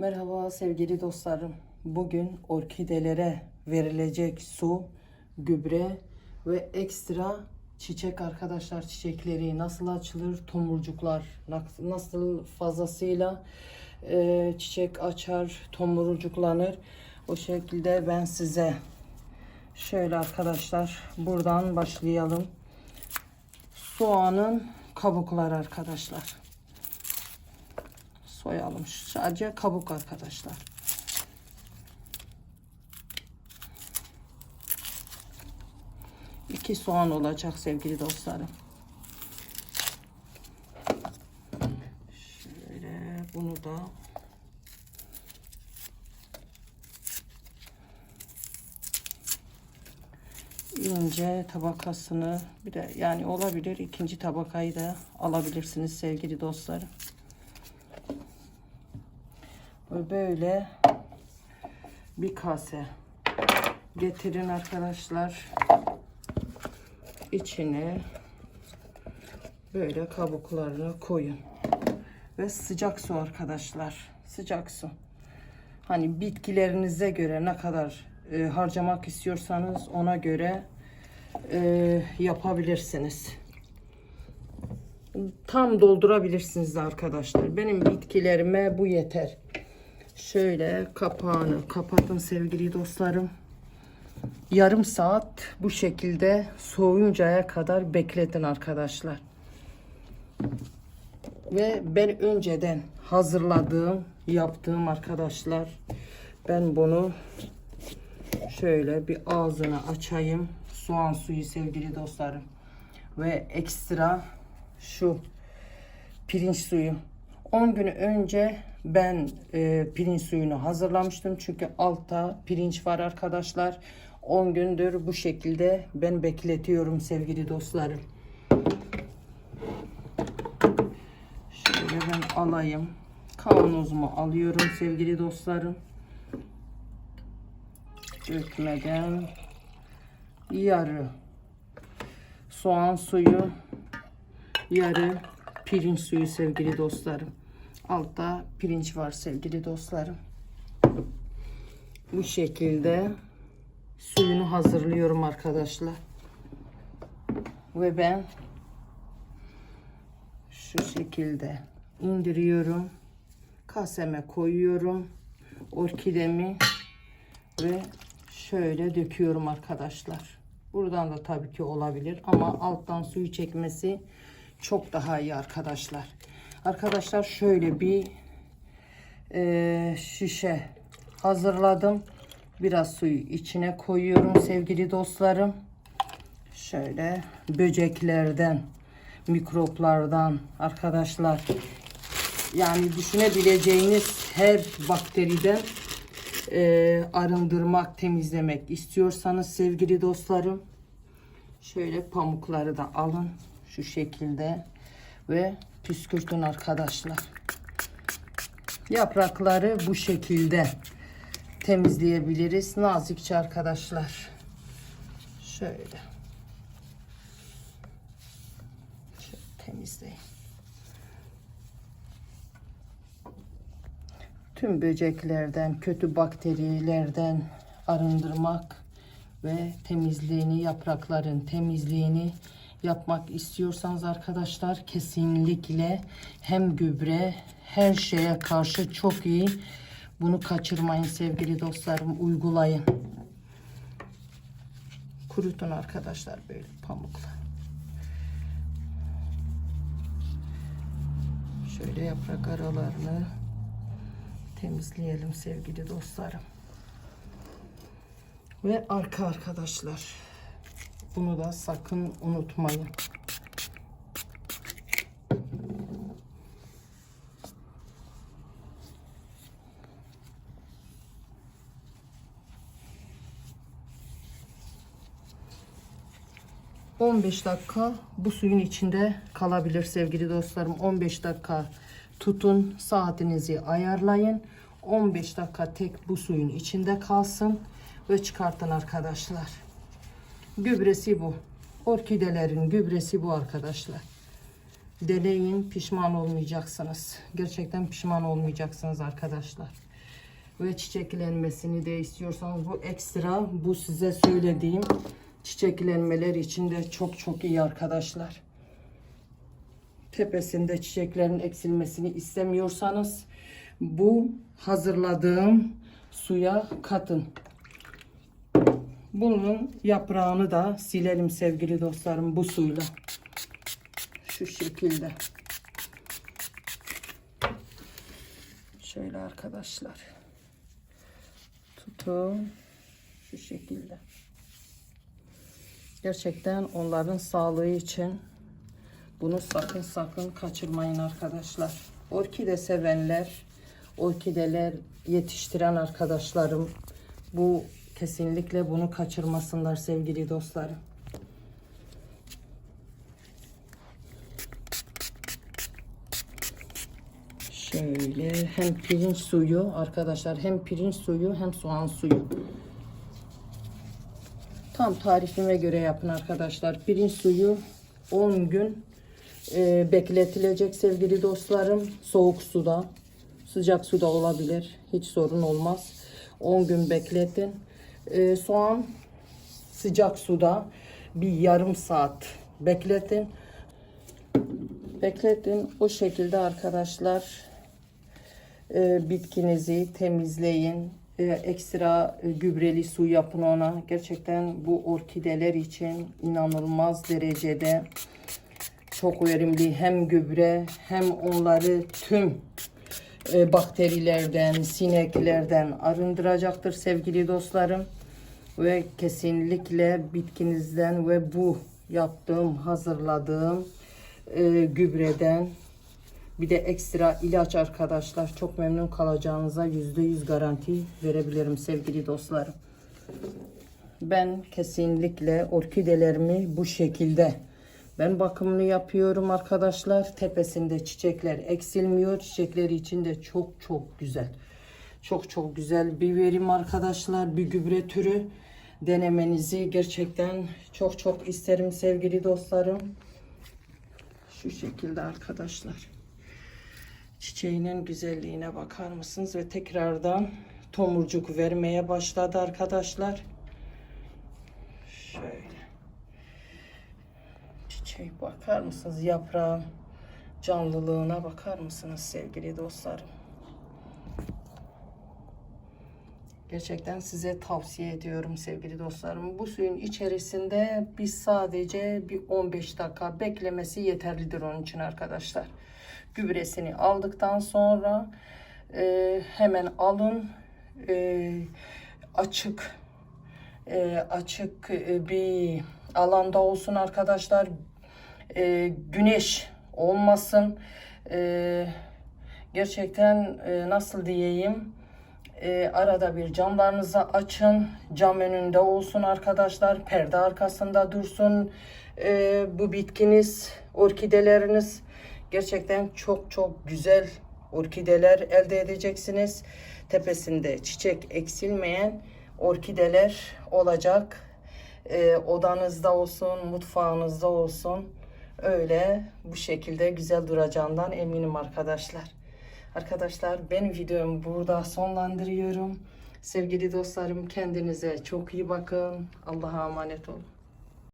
Merhaba sevgili dostlarım. Bugün orkidelere verilecek su, gübre ve ekstra çiçek arkadaşlar çiçekleri nasıl açılır, tomurcuklar nas- nasıl fazlasıyla e, çiçek açar, tomurcuklanır. O şekilde ben size şöyle arkadaşlar buradan başlayalım. Soğanın kabukları arkadaşlar soyalım. Sadece kabuk arkadaşlar. İki soğan olacak sevgili dostlarım. Şöyle bunu da ince tabakasını bir de yani olabilir ikinci tabakayı da alabilirsiniz sevgili dostlarım. Böyle bir kase getirin arkadaşlar. İçine böyle kabuklarını koyun. Ve sıcak su arkadaşlar. Sıcak su. Hani bitkilerinize göre ne kadar e, harcamak istiyorsanız ona göre e, yapabilirsiniz tam doldurabilirsiniz arkadaşlar. Benim bitkilerime bu yeter. Şöyle kapağını kapatın sevgili dostlarım. Yarım saat bu şekilde soğuyuncaya kadar bekletin arkadaşlar. Ve ben önceden hazırladığım, yaptığım arkadaşlar. Ben bunu şöyle bir ağzını açayım. Soğan suyu sevgili dostlarım. Ve ekstra şu pirinç suyu. 10 gün önce ben e, pirinç suyunu hazırlamıştım. Çünkü altta pirinç var arkadaşlar. 10 gündür bu şekilde ben bekletiyorum sevgili dostlarım. Şöyle ben alayım. Kavanozumu alıyorum sevgili dostlarım. Dökmeden yarı soğan suyu yarı pirinç suyu sevgili dostlarım. Altta pirinç var sevgili dostlarım. Bu şekilde suyunu hazırlıyorum arkadaşlar. Ve ben şu şekilde indiriyorum. Kaseme koyuyorum. Orkidemi ve şöyle döküyorum arkadaşlar. Buradan da tabii ki olabilir ama alttan suyu çekmesi çok daha iyi arkadaşlar. Arkadaşlar şöyle bir e, şişe hazırladım. Biraz suyu içine koyuyorum sevgili dostlarım. Şöyle böceklerden, mikroplardan arkadaşlar yani düşünebileceğiniz her bakteriden e, arındırmak, temizlemek istiyorsanız sevgili dostlarım şöyle pamukları da alın şu şekilde ve püskürtün arkadaşlar. Yaprakları bu şekilde temizleyebiliriz nazikçe arkadaşlar. Şöyle. Şöyle temizleyin. Tüm böceklerden, kötü bakterilerden arındırmak ve temizliğini, yaprakların temizliğini yapmak istiyorsanız arkadaşlar kesinlikle hem gübre her şeye karşı çok iyi. Bunu kaçırmayın sevgili dostlarım uygulayın. Kurutun arkadaşlar böyle pamukla. Şöyle yaprak aralarını temizleyelim sevgili dostlarım. Ve arka arkadaşlar. Bunu da sakın unutmayın. ...15 dakika bu suyun içinde kalabilir sevgili dostlarım. 15 dakika tutun, saatinizi ayarlayın. 15 dakika tek bu suyun içinde kalsın ve çıkartın arkadaşlar. Gübresi bu. Orkidelerin gübresi bu arkadaşlar. Deneyin pişman olmayacaksınız. Gerçekten pişman olmayacaksınız arkadaşlar. ve çiçeklenmesini de istiyorsanız bu ekstra bu size söylediğim çiçeklenmeler için de çok çok iyi arkadaşlar. Tepesinde çiçeklerin eksilmesini istemiyorsanız bu hazırladığım suya katın. Bunun yaprağını da silelim sevgili dostlarım bu suyla. Şu şekilde. Şöyle arkadaşlar. Tutun. Şu şekilde. Gerçekten onların sağlığı için bunu sakın sakın kaçırmayın arkadaşlar. Orkide sevenler, orkideler yetiştiren arkadaşlarım bu kesinlikle bunu kaçırmasınlar sevgili dostlarım. Şöyle hem pirinç suyu arkadaşlar hem pirinç suyu hem soğan suyu. Tam tarifime göre yapın arkadaşlar. Pirinç suyu 10 gün e, bekletilecek sevgili dostlarım. Soğuk suda, sıcak suda olabilir. Hiç sorun olmaz. 10 gün bekletin. E, soğan sıcak suda bir yarım saat bekletin. Bekletin. O şekilde arkadaşlar e, bitkinizi temizleyin. E, ekstra e, gübreli su yapın ona. Gerçekten bu orkideler için inanılmaz derecede çok verimli hem gübre hem onları tüm e, bakterilerden, sineklerden arındıracaktır sevgili dostlarım. Ve kesinlikle bitkinizden ve bu yaptığım, hazırladığım e, gübreden bir de ekstra ilaç arkadaşlar. Çok memnun kalacağınıza %100 garanti verebilirim sevgili dostlarım. Ben kesinlikle orkidelerimi bu şekilde ben bakımını yapıyorum arkadaşlar. Tepesinde çiçekler eksilmiyor. Çiçekleri için de çok çok güzel. Çok çok güzel bir verim arkadaşlar. Bir gübre türü denemenizi gerçekten çok çok isterim sevgili dostlarım. Şu şekilde arkadaşlar. Çiçeğinin güzelliğine bakar mısınız? Ve tekrardan tomurcuk vermeye başladı arkadaşlar. Şöyle. Çiçeğe bakar mısınız? Yaprağın canlılığına bakar mısınız sevgili dostlarım? Gerçekten size tavsiye ediyorum sevgili dostlarım. Bu suyun içerisinde biz sadece bir 15 dakika beklemesi yeterlidir onun için arkadaşlar. Gübresini aldıktan sonra e, hemen alın e, açık e, açık e, bir alanda olsun arkadaşlar. E, güneş olmasın. E, gerçekten e, nasıl diyeyim? E, arada bir camlarınızı açın. Cam önünde olsun arkadaşlar. Perde arkasında dursun. E, bu bitkiniz, orkideleriniz gerçekten çok çok güzel orkideler elde edeceksiniz. Tepesinde çiçek eksilmeyen orkideler olacak. E, odanızda olsun, mutfağınızda olsun. Öyle bu şekilde güzel duracağından eminim arkadaşlar. Arkadaşlar ben videomu burada sonlandırıyorum. Sevgili dostlarım kendinize çok iyi bakın. Allah'a emanet olun.